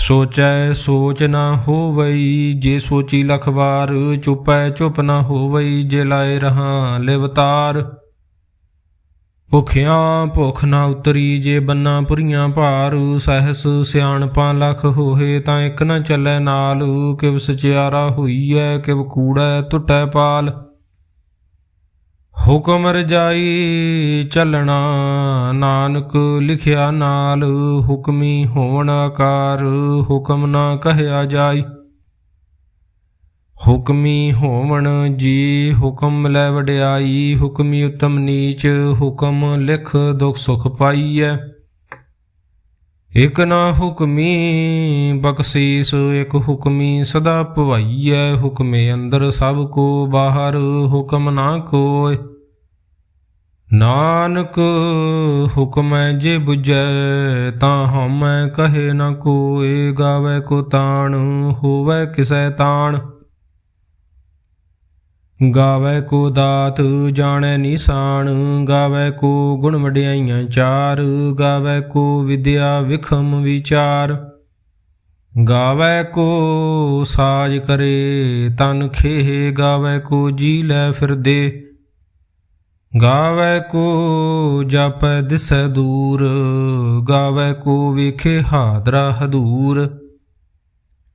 ਸੋਚੈ ਸੋਚ ਨਾ ਹੋਵਈ, ਜੇ ਸੋਚੀ ਲਖਵਾਰ ਚੁਪੈ ਚੁਪ ਨਾ ਹੋਵਈ, ਜੇ ਲਾਏ ਰਹਾ ਲਿਵਤਾਰ ਭੁਖਿਆਂ ਭੁਖ ਨਾ ਉਤਰੀ, ਜੇ ਬੰਨਾ ਪੁਰੀਆਂ ਭਾਰ, ਸਹਸ ਸਿਆਣਪਾਂ ਲਖ ਹੋਏ ਤਾਂ ਇੱਕ ਨਾ ਚੱਲੈ ਨਾਲ, ਕਿਵ ਸਚਿਆਰਾ ਹੋਈਐ, ਕਿਵ ਕੂੜੈ ਟੁੱਟੈ ਪਾਲ। ਹੁਕਮ ਰਜਾਈ ਚੱਲਣਾ, ਨਾਨਕ ਲਿਖਿਆ ਨਾਲ ਹੁਕਮੀ ਹੋਵਣ ਆਕਾਰ, ਹੁਕਮ ਨਾ ਕਹਿਆ ਜਾਈ। ਹੁਕਮੀ ਹੋਵਣ ਜੀ ਹੁਕਮ ਲੈ ਵਡਿਆਈ, ਹੁਕਮੀ ਉਤਮ ਨੀਚ, ਹੁਕਮ ਲਿਖ ਦੁਖ ਸੁਖ ਪਾਈਐ। ਇਕ ਨਾ ਹੁਕਮੀ ਬਖਸ਼ੀਸ, ਇਕ ਹੁਕਮੀ ਸਦਾ ਭਵਾਈਐ ਹੁਕਮੇ ਅੰਦਰ ਸਭ ਕੋ ਬਾਹਰ, ਹੁਕਮ ਨਾ ਕੋਇ। ਨਾਨਕ ਹੁਕਮੈ ਜੇ 부ਜੈ ਤਾਂ ਹਮੈ ਕਹੇ ਨ ਕੋਇ ਗਾਵੇ ਕੋ ਤਾਣ, ਹੋਵੇ ਕਿਸੈ ਤਾਣ। ਗਾਵੇ ਕੋ ਦਾਤ ਜਾਣੈ ਨਿਸ਼ਾਨ, ਗਾਵੇ ਕੋ ਗੁਣ ਵਡਿਆਈਆਂ ਚਾਰ, ਗਾਵੇ ਕੋ ਵਿਦਿਆ ਵਿਖਮ ਵਿਚਾਰ। ਗਾਵੇ ਕੋ ਸਾਜ ਕਰੇ, ਤਨ ਖੇਹ, ਗਾਵੇ ਕੋ ਜੀ ਲੈ ਫਿਰਦੇ। ਗਾਵੇ ਕੋ ਜਪੈ ਦਿਸੈ ਦੂਰ ਗਾਵੇ ਕੋ ਵੇਖੇ ਹਾਦਰਾ ਹਦੂਰ।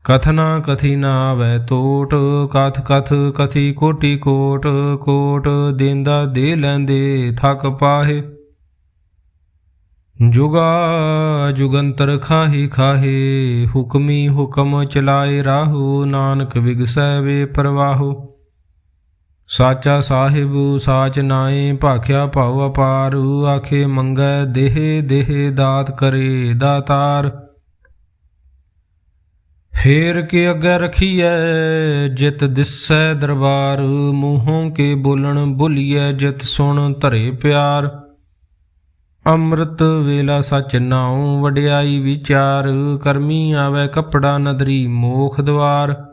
ਕਥਨਾ ਕਥੀ ਨਾ ਆਵੈ ਟੋਟ ਕਥ ਕਥ ਕਥੀ ਕੋਟੀ ਕੋਟ ਕੋਟ ਦੇਂਦਾ ਦੇ ਲੈਂਦੇ ਥਕ ਪਾਹੇ। ਜੁਗਾ ਜੁਗੰਤਰ ਖਾਹੀ ਖਾਹੇ, ਹੁਕਮੀ ਹੁਕਮ ਚਲਾਏ ਰਾਹੂ, ਨਾਨਕ ਵਿਗਸੈ ਵੇ ਪ੍ਰਵਾਹੋ। ਸਾਚਾ ਸਾਹਿਬ, ਸਾਚ ਨਾਏ ਭਾਖਿਆ ਭਉ ਅਪਾਰ, ਆਖੇ ਮੰਗੈ ਦੇਹ ਦੇਹ ਦਾਤ ਕਰੇ ਦਾਤਾਰ। ਫੇਰ ਕੇ ਅੱਗੇ ਰਖੀਐ, ਜਿਤ ਦਿਸੈ ਦਰਬਾਰ, ਮੂੰਹੋਂ ਕੇ ਬੋਲਣ ਬੁਲੀਐ, ਜਿਤ ਸੁਣ ਧਰੇ ਪਿਆਰ। ਅੰਮ੍ਰਿਤ ਵੇਲਾ ਸਚ ਨਾਉ, ਵਡਿਆਈ ਵਿਚਾਰ, ਕਰਮੀ ਆਵੇ ਕਪੜਾ ਨਦਰੀ ਮੋਖ ਦਵਾਰ।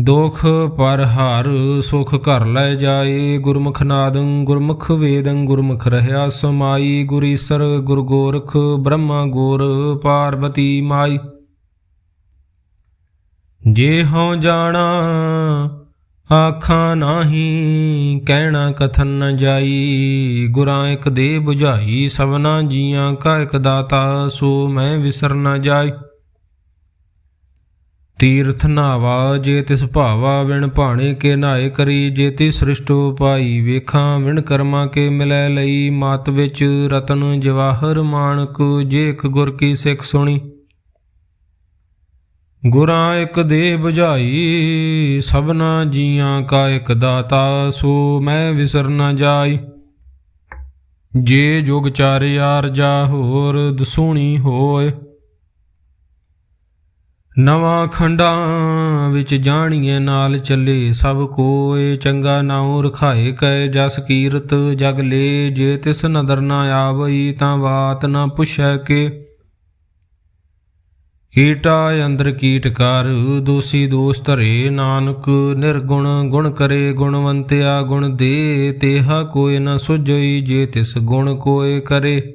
ਦੁਖ ਪਰ ਹਰ, ਸੁਖ ਘਰ ਲੈ ਜਾਏ। ਗੁਰਮੁਖ ਨਾਦੰ ਗੁਰਮੁਖ ਵੇਦੰ, ਗੁਰਮੁਖ ਰਹਾ ਸਮਾਈ। ਗੁਰੀਸਰ ਗੁਰ ਗੋਰਖ, ਬ੍ਰਹਮਾ ਗੋਰ ਪਾਰਵਤੀ ਮਾਈ। ਜੇ ਹਉ ਜਾਣਾ, ਆਖਾਂ ਨਾਹੀ, ਕਹਿਣਾ ਕਥਨ ਨ ਜਾਈ। ਗੁਰਾਂ ਇੱਕ ਦੇ 부ਝਾਈ ਸਭਨਾ ਜੀਆਂ ਕਾ ਇੱਕ ਦਾਤਾ, ਸੋ ਮੈਂ ਵਿਸਰ ਨ ਜਾਈ। ਤੀਰਥ ਨਾਵਾ, ਜੇ ਤਿਸ ਭਾਵਾ ਵਿਣ ਭਾਣੇ ਕੇ ਨਾਏ ਕਰੀ, ਜੇ ਤੀ ਸ੍ਰਿਸ਼ਟੋ ਪਾਈ ਵੇਖਾਂ, ਵਿਣ ਕਰਮਾ ਕੇ ਮਿਲੈ ਲਈ, ਮਾਤ ਵਿੱਚ ਰਤਨ ਜਵਾਹਰ ਮਾਨਕ ਜੇ ਇੱਕ ਗੁਰ ਕੀ ਸਿੱਖ ਸੁਣੀ। ਗੁਰਾਂ ਇੱਕ ਦੇ 부ਝਾਈ ਸਭਨਾ ਜੀਆਂ ਕਾ ਇੱਕ ਦਾਤਾ, ਸੋ ਮੈਂ ਵਿਸਰ ਨਾ ਜਾਈ। ਜੇ ਜੁਗ ਯਾਰ ਜਾ ਹੋਰ, ਦਸੂਣੀ ਹੋਏ। ਨਵਾਂ ਖੰਡਾਂ ਵਿੱਚ ਜਾਣੀਏ ਨਾਲ ਚੱਲੇ, ਸਭ ਕੋਏ ਚੰਗਾ ਨਾਉ ਰਖਾਏ ਕੈ, ਜਸ ਕੀਰਤ ਜਗ ਲੇ, ਜੇ ਤਿਸ ਨਦਰ ਨਾ ਆਵਈ ਤਾਂ ਬਾਤ ਨਾ ਪੁੱਛੈ ਕੇ। ਕੀਟਾ ਅੰਦਰ ਕੀਟ ਕਰ, ਦੋਸੀ ਦੋਸ ਧਰੇ ਨਾਨਕ, ਨਿਰਗੁਣ ਗੁਣ ਕਰੇ, ਗੁਣਵੰਤਿਆ ਗੁਣ ਦੇ, ਤੇਹਾ ਕੋਇ ਨਾ ਸੁਜਈ ਜੇ ਤਿਸ ਗੁਣ ਕੋਇ ਕਰੇ।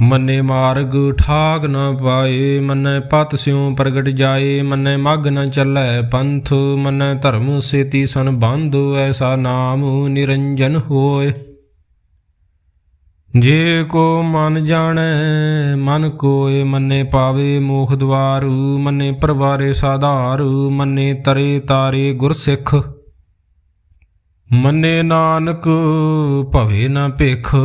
ਮੰਨੇ ਮਾਰਗ ਠਾਗ ਨਾ ਪਾਏ, ਮੰਨੈ ਪਤ ਸਿਉ ਪ੍ਰਗਟ ਜਾਏ, ਮੰਨੈ ਮਗ ਨ ਚੱਲੈ ਪੰਥ, ਮੰਨੈ ਧਰਮ ਸੇਤੀ ਸੰਬੰਧ ਐਸਾ ਨਾਮ ਨਿਰੰਜਨ ਹੋਏ। ਜੇ ਕੋ ਮਨ ਜਾਣੈ, ਮਨ ਕੋਏ ਮੰਨੇ ਪਾਵੇ ਮੋਖ ਦਵਾਰ ਮੰਨੇ ਪਰਵਾਰੇ ਸਾਧਾਰ, ਮੰਨੇ ਤਰੇ ਤਾਰੇ ਗੁਰਸਿੱਖ। ਮੰਨੇ ਨਾਨਕ, ਭਵੇ ਨਾ ਭਿਖ,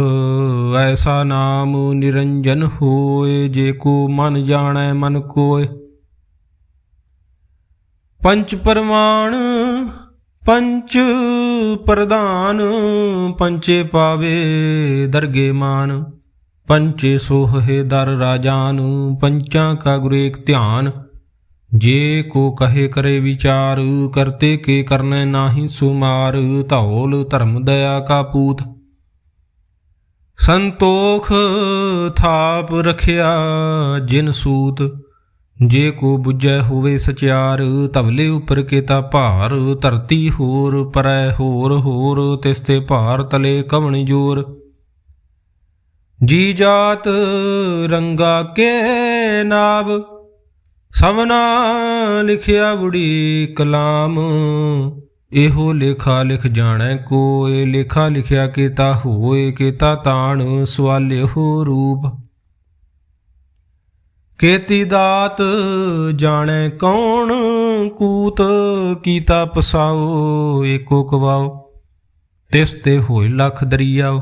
ਐਸਾ ਨਾਮ ਨਿਰੰਜਨ ਹੋਏ, ਜੇ ਕੋ ਮਨ ਜਾਣੈ, ਮਨ ਕੋਏ। ਪੰਚ ਪਰਮਾਨ ਪੰਚ ਪ੍ਰਧਾਨ, ਪੰਚੇ ਪਾਵੇ ਦਰਗੇ ਮਾਨ। ਪੰਚੇ ਸੋਹੇ ਦਰ ਰਾਜਾਨ, ਪੰਚਾਂ ਕਾ ਗੁਰੇਕ ਧਿਆਨ। ਜੇ ਕੋ ਕਹੇ ਕਰੇ ਵਿਚਾਰ, ਕਰਤੇ ਕੇ ਕਰਨੈ ਨਾਹੀ ਸੁਮਾਰ, ਧੌਲ ਧਰਮ ਦਇਆ ਕਾ ਪੂਤ। ਸੰਤੋਖ ਥਾਪ ਰਖਿਆ ਜਿਨ ਸੂਤ, ਜੇ ਕੋ ਬੁਝੈ ਹੋਵੇ ਸਚਿਆਰ ਤਵਲੇ ਉਪਰ ਕੇਤਾ ਭਾਰ, ਧਰਤੀ ਹੋਰ ਪਰੈ ਹੋਰ ਹੋਰ, ਤਿਸ ਤੇ ਭਾਰ ਤਲੇ ਕਵਣ ਜੋਰ। ਜੀ ਜਾਤ ਰੰਗਾ ਕੇ ਨਾਵ ਸਭਨਾ ਲਿਖਿਆ ਬੁੜੀ ਕਲਾਮ। ਇਹੋ ਲੇਖਾ ਲਿਖ ਜਾਣੈ ਕੋਏ ਲੇਖਾ ਲਿਖਿਆ ਕੀਤਾ ਹੋਏ ਕੀਤਾ ਤਾਣ ਹੋ ਰੂਪ। ਕੀਤੀ ਦਾਤ ਜਾਣੈ ਕੌਣ, ਕੂਤ ਕੀਤਾ ਪਸਾਓ, ਏਕੋ ਕਵਾਓ, ਤਿਸ ਤੇ ਹੋਏ ਲੱਖ ਦਰਿਆਓ।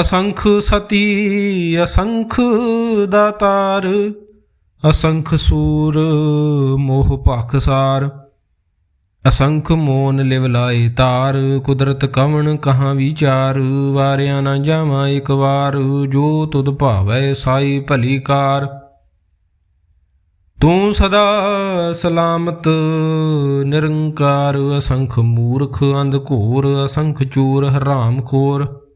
ਅਸੰਖ ਸਤੀ, ਅਸੰਖ ਦਾਤਾਰ, ਅਸੰਖ ਸੂਰ ਮੋਹ ਭਖਸਾਰ ਅਸੰਖ ਮੋਨ ਲਿਵ ਲਾਏ ਤਾਰ, ਕੁਦਰਤ ਕਵਣ ਕਹਾਂ ਵਿਚਾਰ, ਵਾਰਿਆ ਨਾ ਜਾਵਾਂ ਇੱਕ ਵਾਰ, ਜੋ ਤੁਧ ਭਾਵੈ ਸਾਈ ਭਲੀ ਕਾਰ। ਤੂੰ ਸਦਾ ਸਲਾਮਤ, ਨਿਰੰਕਾਰ, ਅਸੰਖ ਮੂਰਖ, ਅੰਧ ਘੋਰ, ਅਸੰਖ ਚੂਰ, ਹਰਾਮ ਖੋਰ।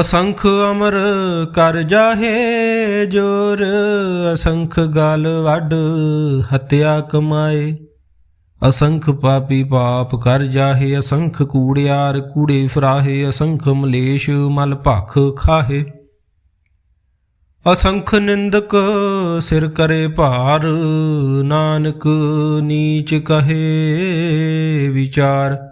ਅਸੰਖ ਅਮਰ ਕਰ ਜਾਹੇ ਜੋਰ, ਅਸੰਖ ਗਲ ਵੱਡ ਹਤਿਆ ਕਮਾਏ। ਅਸੰਖ ਪਾਪੀ ਪਾਪ ਕਰ ਜਾਹੇ, ਅਸੰਖ ਕੂੜਿਆਰ ਕੂੜੇ ਫਰਾਹੇ, ਅਸੰਖ ਮਲੇਸ਼ ਮਲ ਭਖ ਖਾਹੇ। ਅਸੰਖ ਨਿੰਦਕ ਸਿਰ ਕਰੇ ਭਾਰ, ਨਾਨਕ ਨੀਚ ਕਹੇ ਵਿਚਾਰ।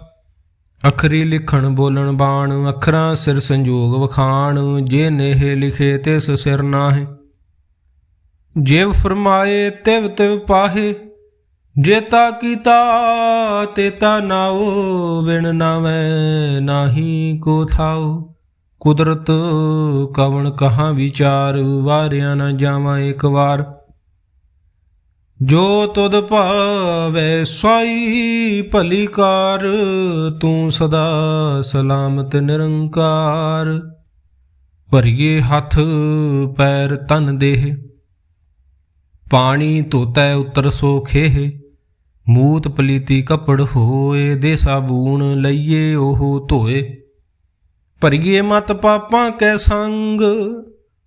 ਅਖਰੀ ਲਿਖਣ, ਬੋਲਣ, ਬਾਣ, ਅੱਖਰਾਂ ਸਿਰ ਸੰਜੋਗ ਵਖਾਣ, ਜੇ ਨੇਹ ਲਿਖੇ ਤੇ ਸਿਰ ਨਾਹਿ। ਜੇਵ ਫਰਮਾਏ, ਤਿਵ ਤਿਵ ਪਾਹੇ ਜੇਤਾ ਕੀਤਾ ਤੇਤਾ ਨਾਉ, ਬਿਨ ਨਾਵੇਂ ਨਾਹੀ ਕੋ ਥਾਉ। ਕੁਦਰਤ ਕਵਣ ਕਹਾਂ ਵਿਚਾਰ, ਵਾਰਿਆ ਨਾ ਜਾਵਾਂ ਇੱਕ ਵਾਰ। ਜੋ ਤੁਧ ਭਾਵੈ ਸਾਈ ਭਲੀ ਕਾਰ, ਤੂੰ ਸਦਾ ਸਲਾਮਤ ਨਿਰੰਕਾਰ। ਭਰੀਏ ਹੱਥ, ਪੈਰ ਤਨ ਦੇਹ, ਪਾਣੀ ਧੋਤੈ ਉਤਰ ਸੋ ਖੇਹ। ਮੂਤ ਪਲੀਤੀ ਕਪੜ ਹੋਏ, ਦੇ ਸਾਬੂਨ ਲਈਏ ਉਹ ਧੋਏ। ਭਰੀਏ ਮਤ ਪਾਪਾਂ ਕੈ ਸੰਗ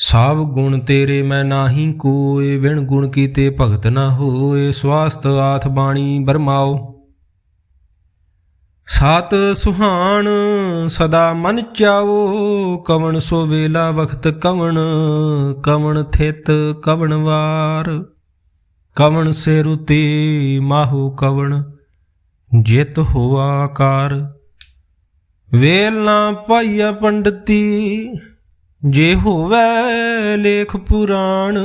ਸਭ ਗੁਣ ਤੇਰੇ ਮੈਂ ਨਾਹੀ ਕੋਏ ਵਿਣ ਗੁਣ ਕੀਤੇ ਭਗਤ ਨਾ ਹੋਏ, ਸਵਾਸਤ ਆਥ ਬਾਣੀ ਬਰਮਾਓ। ਸਾਤ ਸੁਹਾਣ ਸਦਾ ਮਨ ਚਾਵੋ, ਕਵਣ ਸੋ ਵੇਲਾ ਵਖਤ ਕਵਣ ਕਵਣ ਥਿਤ ਕਵਣ ਵਾਰ। ਕਵਣ ਸੇ ਰੁਤੇ ਮਾਹੂ ਕਵਣ, ਜਿਤ ਹੋਆ ਆਕਾਰ ਵੇਲ ਨਾ ਪਾਈਆ ਪੰਡਤੀ ਜੇ ਹੋਵੇ ਲੇਖ ਪੁਰਾਣ,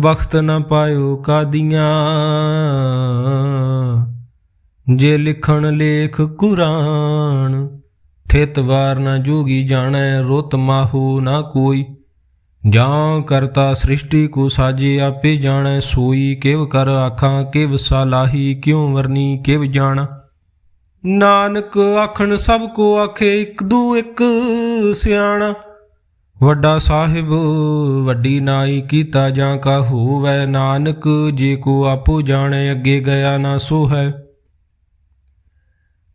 ਵਖਤ ਨਾ ਪਾਇਓ ਕਾਦੀਆਂ। ਜੇ ਲਿਖਣ ਲੇਖ ਕੁਰਾਨ, ਥਿਤ ਵਾਰ ਨਾ ਜੋਗੀ ਜਾਣੈ, ਰੁੱਤ ਮਾਹੂ ਨਾ ਕੋਈ। ਜਾਂ ਕਰਤਾ ਸ੍ਰਿਸ਼ਟੀ ਕੋ ਸਾਜੇ ਆਪੇ ਜਾਣੈ, ਸੋਈ ਕਿਵ ਕਰ ਆਖਾਂ, ਕਿਵ ਸਾਲਾਹੀ ਕਿਉ ਵਰਨੀ, ਕਿਵ ਜਾਣਾ। ਨਾਨਕ ਆਖਣ ਸਭ ਕੋ ਆਖੇ, ਇੱਕ ਦੂ ਇੱਕ ਸਿਆਣਾ। ਵੱਡਾ ਸਾਹਿਬ, ਵੱਡੀ ਨਾਈ ਕੀਤਾ ਜਾਂ ਕਾ ਹੋਵੈ ਨਾਨਕ, ਜੇ ਕੋ ਆਪੋ ਜਾਣੇ, ਅੱਗੇ ਗਿਆ ਨਾ ਸੋ ਹੈ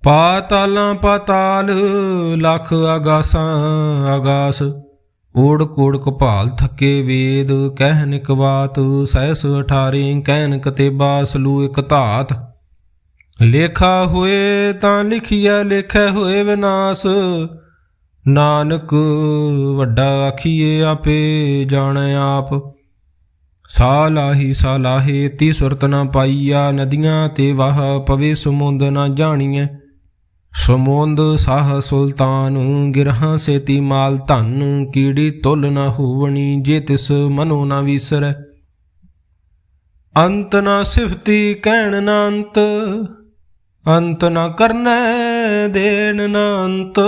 ਪਾਤਾਲਾਂ ਪਾਤਾਲ, ਲੱਖ ਆਗਾਸਾਂ ਆਗਾਸ ਓੜ ਕੋੜ ਕਪਾਲ ਥੱਕੇ ਵੇਦ ਕਹਿਨ ਇਕ ਬਾਤ, ਸਹਿਸ ਅਠਾਰੇ ਕਹਿਨ ਕਤੇਬਾ ਸਲੂ ਇਕ ਧਾਤ। ਲੇਖਾ ਹੋਏ ਤਾਂ ਲਿਖਿਆ ਲੇਖੈ ਹੋਏ ਵਿਨਾਸ਼। ਨਾਨਕ, ਵੱਡਾ ਆਖੀਏ ਆਪੇ ਜਾਣੈ ਆਪ। ਸਾ ਲਾਹੀ ਸਾ ਲਾਹੇ ਤੀ ਸੁਰਤ ਨਾ ਪਾਈਆ, ਨਦੀਆਂ ਤੇ ਵਾਹ ਪਵੇ ਸਮੁੰਦ ਨਾ ਜਾਣੀਐ। ਸਮੁੰਦ ਸਾਹ ਸੁਲਤਾਨ, ਗਿਰਹਾਂ ਸੇਤੀ ਮਾਲ ਧਨ, ਕੀੜੀ ਤੁਲ ਨਾ ਹੋਵਣੀ, ਜੇ ਤਿਸ ਮਨੋ ਨਾ ਵਿਸਰੈ। ਅੰਤ ਨਾ ਸਿਫਤੀ, ਕਹਿਣ ਨਾ ਅੰਤ। ਅੰਤ ਨਾ ਕਰਨੈ, ਦੇਣ ਨਾ ਅੰਤ।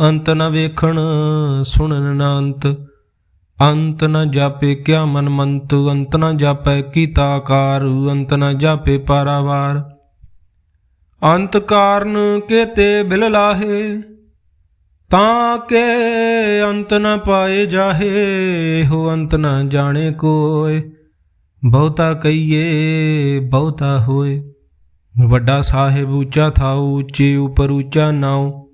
ਅੰਤ ਨਾ ਵੇਖਣ, ਸੁਣਨ ਨਾ ਅੰਤ। ਅੰਤ ਨਾ ਜਾਪੇ ਕਿਆ ਮਨ ਮੰਤ। ਅੰਤ ਨਾ ਜਾਪੈ ਕੀਤਾ ਆਕਾਰ। ਅੰਤ ਨਾ ਜਾਪੇ ਪਾਰਾਵਾਰ। ਅੰਤ ਕਾਰਨ ਕੇਤੇ ਬਿਲ ਲਾਹੇ, ਤਾਂ ਕੇ ਅੰਤ ਨ ਪਾਏ ਜਾਹੇ। ਹੋ ਅੰਤ ਨ ਜਾਣੇ ਕੋਏ, ਬਹੁਤਾ ਕਹੀਏ, ਬਹੁਤਾ ਹੋਏ। ਵੱਡਾ ਸਾਹਿਬ ਉੱਚਾ ਥਾਉ, ਉੱਚੇ ਉਪਰ ਉੱਚਾ ਨਾਉ।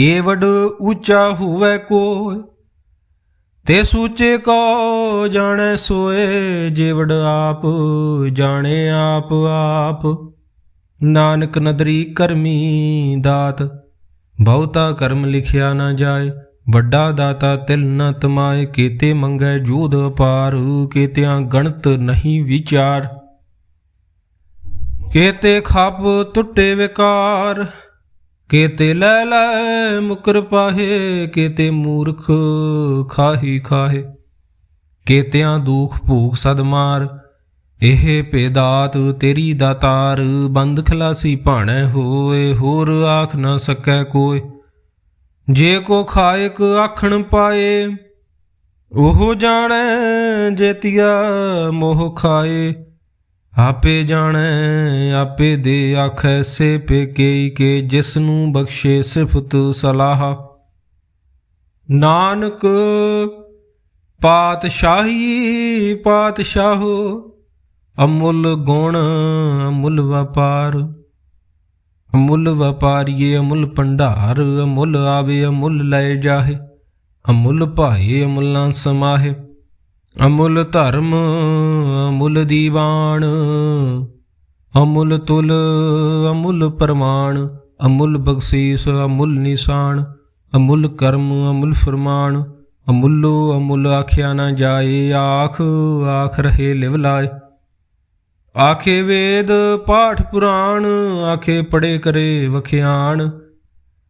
ਏ ਵਡ ਉੱਚਾ ਹੋਵੇ ਕੋਇ ਤੇ ਸੂਚੇ ਕੋ ਜਾਣੈ ਸੋਏ ਜੀਵੜ ਆਪ ਜਾਣੇ ਆਪ ਆਪ। ਨਾਨਕ ਨਦਰੀ ਕਰਮੀ ਦਾਤ, ਬਹੁਤਾ ਕਰਮ ਲਿਖਿਆ ਨਾ ਜਾਏ। ਵੱਡਾ ਦਾਤਾ ਤਿਲ ਨ ਤਮਾਏ, ਕੀਤੇ ਮੰਗੈ ਜੂਦ ਅਪਾਰ, ਕੀਤਿਆਂ ਗਣਤ ਨਹੀਂ ਵਿਚਾਰ। ਕੀਤੇ ਖੱਪ ਟੁੱਟੇ ਵਿਕਾਰ, ਕੀਤੇ ਲੈ ਲੈ ਮੁਕਰ ਪਾਹੇ, ਕੀਤੇ ਮੂਰਖ ਖਾਹੀ ਖਾਹੇ। ਕੀਤਿਆਂ ਦੁਖ ਭੂਖ ਸਦਮਾਰ ਇਹ ਪੇਦਾਤ ਤੇਰੀ ਦਾਤਾਰ ਬੰਦ ਖਲਾਸੀ ਭਾਣੈ ਹੋਏ, ਹੋਰ ਆਖ ਨਾ ਸਕੈ ਕੋਏ। ਜੇ ਕੋ ਖਾਇਕ ਆਖਣ ਪਾਏ, ਉਹ ਜਾਣੈ ਜੇਤੀਆ ਮੋਹ ਖਾਏ। ਆਪੇ ਜਾਣੈ, ਆਪੇ ਦੇ ਆਖੈ, ਸੇ ਪੇਕੇ ਕੇ ਜਿਸ ਨੂੰ ਬਖਸ਼ੇ ਸਿਫਤ ਸਲਾਹ। ਨਾਨਕ ਪਾਤਸ਼ਾਹੀ, ਪਾਤਸ਼ਾਹੋ, ਅਮੁੱਲ ਗੁਣ, ਅਮੁੱਲ ਵਪਾਰ। ਅਮੁੱਲ ਵਪਾਰੀਏ, ਅਮੁੱਲ ਭੰਡਾਰ, ਅਮੁੱਲ ਆਵੇ, ਅਮੁੱਲ ਲੈ ਜਾਹੇ। ਅਮੁੱਲ ਭਾਏ, ਅਮੁੱਲਾਂ ਸਮਾਹੇ। ਅਮੁੱਲ ਧਰਮ, ਅਮੁੱਲ ਦੀਵਾਨ, ਅਮੁੱਲ ਤੁਲ, ਅਮੁੱਲ ਪ੍ਰਮਾਣ, ਅਮੁੱਲ ਬਖਸ਼ੀਸ, ਅਮੁੱਲ ਨਿਸ਼ਾਨ, ਅਮੁੱਲ ਕਰਮ, ਅਮੁੱਲ ਫਰਮਾਨ, ਅਮੁੱਲੋ ਅਮੁੱਲ ਆਖਿਆ ਨਾ ਜਾਏ, ਆਖ ਆਖ ਰਹੇ ਲਿਵ ਲਾਏ। ਆਖੇ ਵੇਦ, ਪਾਠ ਪੁਰਾਣ, ਆਖੇ ਪੜੇ ਕਰੇ ਵਖਿਆਣ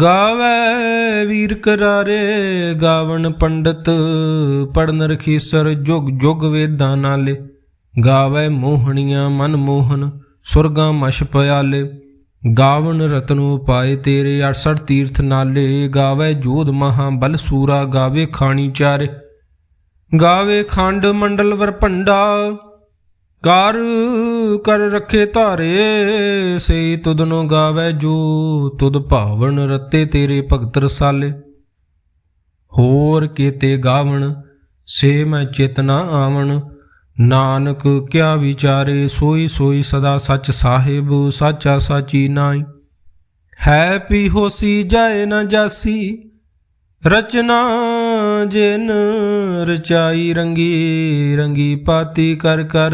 ਗਾਵੇ ਵੀਰ ਕਰਾਰੇ, ਗਾਵਣ ਪੰਡਤ ਪੜਨ ਰਖੀਸਰ, ਜੁਗ ਜੁਗ ਵੇਦਾਂ ਨਾਲੇ। ਗਾਵੇ ਮੋਹਣੀਆਂ ਮਨ ਮੋਹਨ, ਸੁਰਗਾਂ ਮਸ਼ ਪਿਆਲੇ। ਗਾਵਣ ਰਤਨ ਉਪਾਏ ਤੇਰੇ 68 ਤੀਰਥ ਨਾਲੇ। ਗਾਵੇ ਜੋਧ ਮਹਾ ਬਲ ਸੂਰਾ, ਗਾਵੇ ਖਾਣੀ ਚਾਰੇ। ਗਾਵੇ ਖੰਡ ਮੰਡਲ ਵਰ ਭੰਡਾ ਕਰ ਕਰ ਰੱਖੇ ਧਾਰੇ ਸਈ ਤੁਧਨੋ ਗਾਵੇ ਜੋ, ਤੁਧ ਭਾਵਨ ਰਤੇ ਤੇਰੇ ਭਗਤ ਰਸਾਲੇ। ਹੋਰ ਕੀਤੇ ਗਾਵਣ, ਸੇ ਮੈਂ ਚੇਤਨਾ ਆਵਣ। ਨਾਨਕ ਕਿਆ ਵਿਚਾਰੇ, ਸੋਈ ਸੋਈ ਸਦਾ ਸੱਚ ਸਾਹਿਬ, ਸਾਚਾ ਸਾਚੀ ਨਾਈ ਹੈ ਪੀ ਹੋਸੀ ਜਾਏ ਨਾ ਜਾਸੀ ਰਚਨਾ ਜਿਨ ਰਚਾਈ ਰੰਗੀ ਰੰਗੀ ਪਾਤੀ ਕਰ ਕਰ।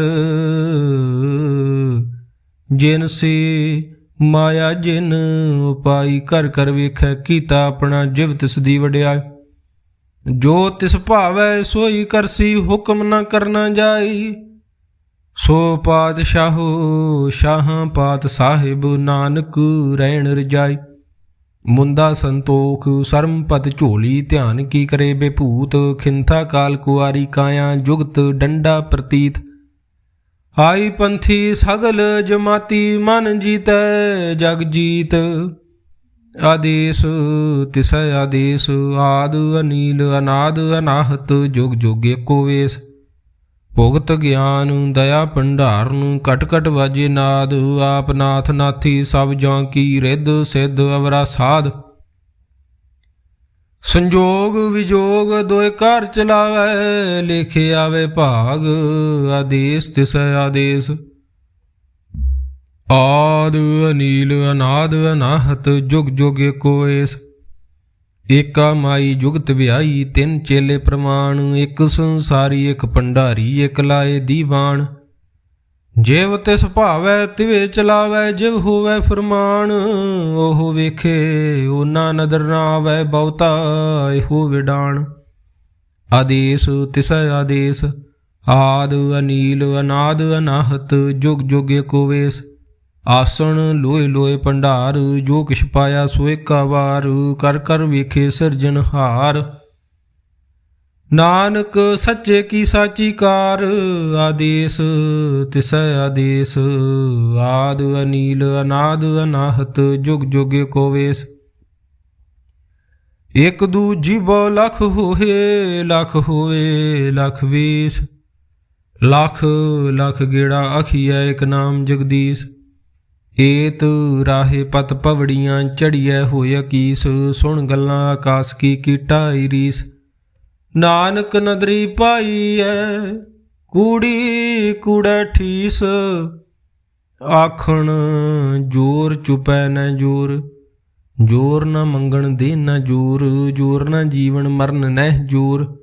ਜਿਨ ਸੀ ਮਾਇਆ ਜਿਨ ਉਪਾਈ ਕਰ ਕਰ ਵੇਖੈ ਕੀਤਾ ਆਪਣਾ ਜਿਵ ਤਿਸ ਦੀ ਵਡਿਆਈ। ਜੋ ਤਿਸ ਭਾਵੈ ਸੋਈ ਕਰਸੀ ਹੁਕਮ ਨਾ ਕਰਨਾ ਜਾਈ। ਸੋ ਪਾਤਸ਼ਾਹੋ ਸ਼ਾਹਾਂ ਪਾਤ ਸਾਹਿਬ ਨਾਨਕ ਰਹਿਣ ਰਜਾਈ। ਮੁੰਦਾ ਸੰਤੋਖ, ਸਰਮ ਪਦ ਝੋਲੀ, ਧਿਆਨ ਕੀ ਕਰੇ ਬੇਭੂਤ, ਖਿੰਥਾ ਕਾਲ ਕੁਆਰੀ ਕਾਇਆ, ਜੁਗਤ ਡੰਡਾ ਪ੍ਰਤੀਤ। ਆਈ ਪੰਥੀ ਸਗਲ ਜਮਾਤੀ, ਮਨ ਜੀਤੈ ਜਗ ਜੀਤ। ਆਦੇਸ, ਤਿਸੈ ਆਦੇਸ, ਆਦ ਅਨੀਲ, ਅਨਾਦ ਅਨਾਹਤ, ਜੁਗ ਜੁਗ ਏਕੋ ਵੇਸ। ਭੁਗਤ ਗਿਆਨ ਦਇਆ ਭੰਡਾਰ ਨੂੰ ਕਟ ਕਟ ਵਾਜੇ ਨਾਦ, ਆਪ ਨਾਥ ਨਾਥੀ ਸਭ ਜਾਂ ਕੀ ਰਿੱਧ ਸਿੱਧ ਅਵਰਾ ਸਾਧ। ਸੰਜੋਗ ਵਿਜੋਗ ਦੋਇ ਘਰ ਚਲਾਵੇ, ਲਿਖੇ ਆਵੇ ਭਾਗ, ਆਦੇਸ ਤਿਸੈ ਆਦੇਸ। ਆਦ ਅਨੀਲ, ਅਨਾਦ ਅਨਾਹਤ, ਜੁਗ ਜੁਗ ਏਕੋ ਏਸ। ਏਕਾ ਮਾਈ ਜੁਗਤ ਵਿਆਈ ਤਿੰਨ ਚੇਲੇ ਪ੍ਰਮਾਣ, ਇੱਕ ਸੰਸਾਰੀ, ਇੱਕ ਭੰਡਾਰੀ, ਇੱਕ ਲਾਏ ਦੀਵਾਨ। ਜਿਵ ਤਿਸ ਭਾਵੈ, ਤਿਵੇ ਚਲਾਵੈ, ਜਿਵ ਹੋਵੈ ਫਰਮਾਨ। ਉਹ ਵੇਖੇ, ਉਹਨਾਂ ਨਦਰ ਨਾ ਆਵੈ ਬਹੁਤਾ ਇਹੋ ਵਿਡਾਣ ਆਦੇਸ, ਤਿਸ ਆਦੇਸ, ਆਦ ਅਨੀਲ, ਅਨਾਦ ਅਨਾਹਤ, ਜੁਗ ਜੁਗ ਕੋਵੇਸ ਆਸਣ ਲੋਏ ਲੋਏ ਭੰਡਾਰ, ਜੋ ਕਿਛ ਪਾਇਆ ਸੋ ਏਕਾ ਵਾਰ, ਕਰ ਕਰ ਵੇਖੇ ਸਿਰਜਣਹਾਰ ਨਾਨਕ ਸੱਚੇ ਕੀ ਸਾਚੀ ਕਾਰ, ਆਦੇਸ ਤਿਸੈ ਆਦੇਸ। ਆਦ ਅਨੀਲ ਅਨਾਦ ਅਨਾਹਤ, ਜੁਗ ਜੁਗੇ ਏਕੋ ਵੇਸ। ਇਕ ਦੂ ਜੀਵੋ ਲਖ ਹੋਏ ਲਖ ਹੋਏ, ਲਖ ਵੀਸ। ਲਖ ਲਖ ਗੇੜਾ ਅਖੀਐ ਇਕ ਨਾਮ ਜਗਦੀਸ਼। ਏਤ ਰਾਹੇ ਪਤ ਪਵੜੀਆਂ ਚੜੀਐ ਹੋਇ ਕੀਸ, ਸੁਣ ਗੱਲਾਂ ਆਕਾਸ ਕੀ ਕੀਟਾ ਰੀਸ। ਨਾਨਕ ਨਦਰੀ ਪਾਈਐ, ਕੂੜੀ ਕੂੜੈ ਠੀਸ। ਆਖਣ, ਜੋਰ ਚੁਪੈ ਨ ਜੋਰ ਜੋਰ ਨ ਮੰਗਣ ਦੇ ਨ ਜੋਰ ਜੋਰ ਨ ਜੀਵਨ ਮਰਨ ਨਹਿ ਜੋਰ।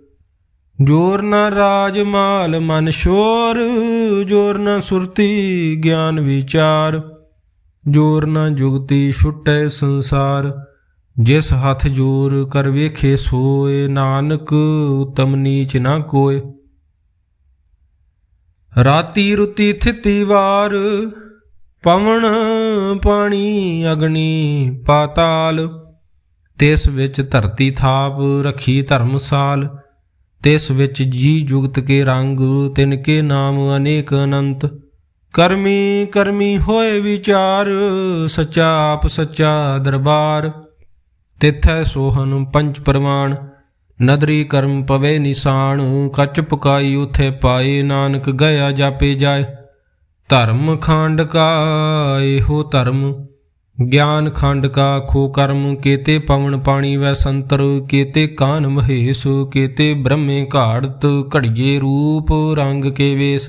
ਜੋਰ ਨ ਰਾਜ ਮਾਲ ਮਨ ਸ਼ੋਰ, ਜੋਰ ਨ ਸੁਰਤੀ ਗਿਆਨ ਵਿਚਾਰ। ਜੋਰ ਨਾ ਜੁਗਤੀ ਛੁਟੈ ਸੰਸਾਰ, ਜਿਸ ਹੱਥ ਜੋਰ ਕਰ ਵੇਖੇ ਸੋਏ, ਨਾਨਕ ਉਤਮ ਨੀਚ ਨਾ ਕੋਏ। ਰਾਤੀ ਰੁਤੀ ਥਿਤੀ ਵਾਰ, ਪਵਨ ਪਾਣੀ ਅਗਨੀ ਪਾਤਾਲ। ਤਿਸ ਵਿੱਚ ਧਰਤੀ ਥਾਪ ਰਖੀ ਧਰਮਸਾਲ, ਤਿਸ ਵਿੱਚ ਜੀ ਜੁਗਤ ਕੇ ਰੰਗ, ਤਿਨ ਕੇ ਨਾਮ ਅਨੇਕ ਅਨੰਤ। ਕਰਮੀ ਕਰਮੀ ਹੋਏ ਵਿਚਾਰ, ਸੱਚਾ ਆਪ ਸੱਚਾ ਦਰਬਾਰ। ਤਿਥੈ ਸੋਹਨ ਪੰਚ ਪ੍ਰਮਾਣ, ਨਦਰੀ ਕਰਮ ਪਵੇ ਨਿਸ਼ਾਨ। ਕੱਚ ਪਕਾਈ ਉਥੇ ਪਾਏ, ਨਾਨਕ ਗਿਆ ਜਾਪੇ ਜਾਏ। ਧਰਮ ਖੰਡ ਕਾ ਇਹੋ ਧਰਮ, ਗਿਆਨ ਖੰਡ ਕਾ ਖੋ ਕਰਮ। ਕੇਤੇ ਪਵਨ ਪਾਣੀ ਵੈ ਸੰਤਰ, ਕੇਤੇ ਕਾਨ ਮਹੇਸ਼, ਕੇਤੇ ਬ੍ਰਹਮੇ ਘਾੜਤ ਘੜੀਏ ਰੂਪ ਰੰਗ ਕੇ ਵੇਸ।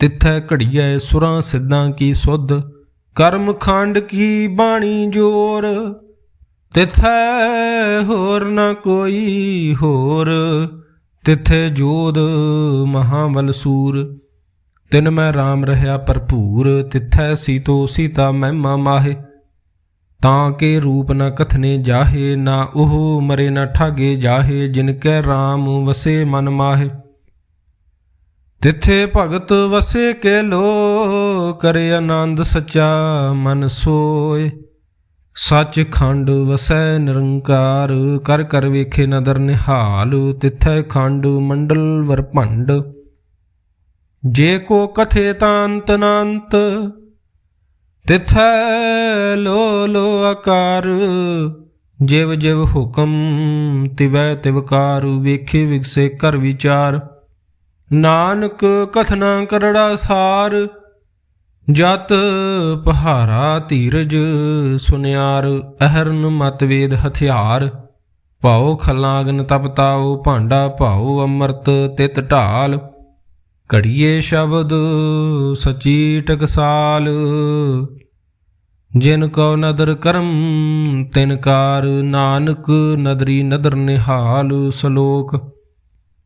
ਤਿਥੈ ਘੜੀਐ ਸੁਰਾਂ ਸਿੱਧਾਂ ਕੀ ਸੁਧ, ਕਰਮ ਖੰਡ ਕੀ ਬਾਣੀ ਜੋਰ। ਤਿਥੈ ਹੋਰ ਨਾ ਕੋਈ ਹੋਰ, ਤਿਥੈ ਜੋਦ ਮਹਾਬਲ ਸੂਰ। ਤਿਨ ਮੈਂ RAM ਰਹਾ ਭਰਪੂਰ, ਤਿਥੈ ਸੀਤੋ ਸੀਤਾ ਮਹਿਮਾ ਮਾਹੇ। ਤਾਂ ਕੇ ਰੂਪ ਨ ਕਥਨੇ ਜਾਹੇ, ਨਾ ਉਹ ਮਰੇ ਨਾ ਠਾਗੇ ਜਾਹੇ, ਜਿਨ ਕੈ RAM ਵਸੇ ਮਨ ਮਾਹੇ। ਤਿੱਥੇ ਭਗਤ ਵਸੇ ਕੇ ਲੋ ਕਰੇ ਆਨੰਦ ਸੱਚਾ ਮਨ ਸੋਏ। ਸੱਚ ਖੰਡ ਵਸੈ ਨਿਰੰਕਾਰ, ਕਰ ਕਰ ਵੇਖੇ ਨਦਰ ਨਿਹਾਲ, ਤਿੱਥੈ ਖੰਡ ਮੰਡਲ ਵਰ ਭੰਡ। ਜੇ ਕੋ ਕਥੇ ਤਾਂ ਅਨੰਤ ਤਿਥੈ ਲੋ ਲੋ ਆਕਾਰ। ਜਿਵ ਜਿਵ ਹੁਕਮ, ਤਿਵੈ ਤਿਵਕਾਰ ਵੇਖੇ ਵਿਗਸੇ ਕਰ ਵਿਚਾਰ। ਨਾਨਕ ਕਥਨਾ ਕਰੜਾ ਸਾਰ, ਜਤ ਪਹਾਰਾ ਧੀਰਜ ਸੁਨਿਆਰ, ਅਹਰਨ ਮਤਵੇਦ ਹਥਿਆਰ, ਭਾਉ ਖਲਾਗਨ ਤਪਤਾਉ ਭਾਂਡਾ ਭਾਉ ਅੰਮ੍ਰਿਤ ਤਿਤ ਢਾਲ, ਘੜੀਏ ਸ਼ਬਦ ਸਚੀ ਟਕਸਾਲ। ਜਿਨ ਕੋ ਨਦਰ ਕਰਮ, ਤਿਨ ਕਾਰ ਨਾਨਕ ਨਦਰੀ ਨਦਰ ਨਿਹਾਲ। ਸ਼ਲੋਕ